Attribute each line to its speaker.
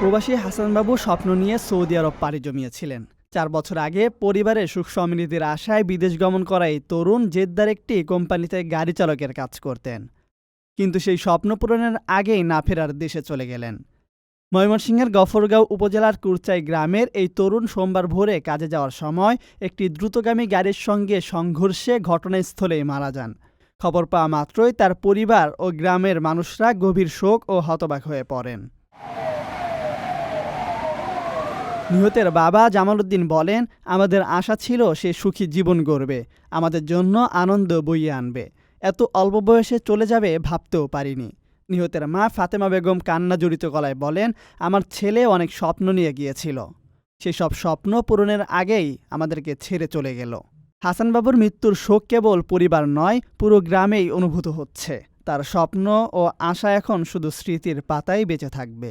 Speaker 1: প্রবাসী হাসানবাবু স্বপ্ন নিয়ে সৌদি আরব পাড়ি জমিয়েছিলেন। চার বছর আগে পরিবারের সুখ সমৃদ্ধির আশায় বিদেশ গমন করা এই তরুণ জেদ্দার একটি কোম্পানিতে গাড়ি চালকের কাজ করতেন। কিন্তু সেই স্বপ্ন পূরণের আগেই না ফেরার দেশে চলে গেলেন। ময়মনসিংহের গফরগাঁও উপজেলার কুরচাই গ্রামের এই তরুণ সোমবার ভোরে কাজে যাওয়ার সময় একটি দ্রুতগামী গাড়ির সঙ্গে সংঘর্ষে ঘটনাস্থলেই মারা যান। খবর পাওয়া মাত্রই তার পরিবার ও গ্রামের মানুষরা গভীর শোক ও হতবাক হয়ে পড়েন। নিহতের বাবা জামালউদ্দিন বলেন, আমাদের আশা ছিল সে সুখী জীবন গড়বে, আমাদের জন্য আনন্দ বইয়ে আনবে। এত অল্প বয়সে চলে যাবে ভাবতেও পারিনি। নিহতের মা ফাতেমা বেগম কান্না জড়িত গলায় বলেন, আমার ছেলে অনেক স্বপ্ন নিয়ে গিয়েছিল। সেসব স্বপ্ন পূরণের আগেই আমাদেরকে ছেড়ে চলে গেল। হাসানবাবুর মৃত্যুর শোক কেবল পরিবার নয়, পুরো গ্রামেই অনুভূত হচ্ছে। তার স্বপ্ন ও আশা এখন শুধু স্মৃতির পাতায় বেঁচে থাকবে।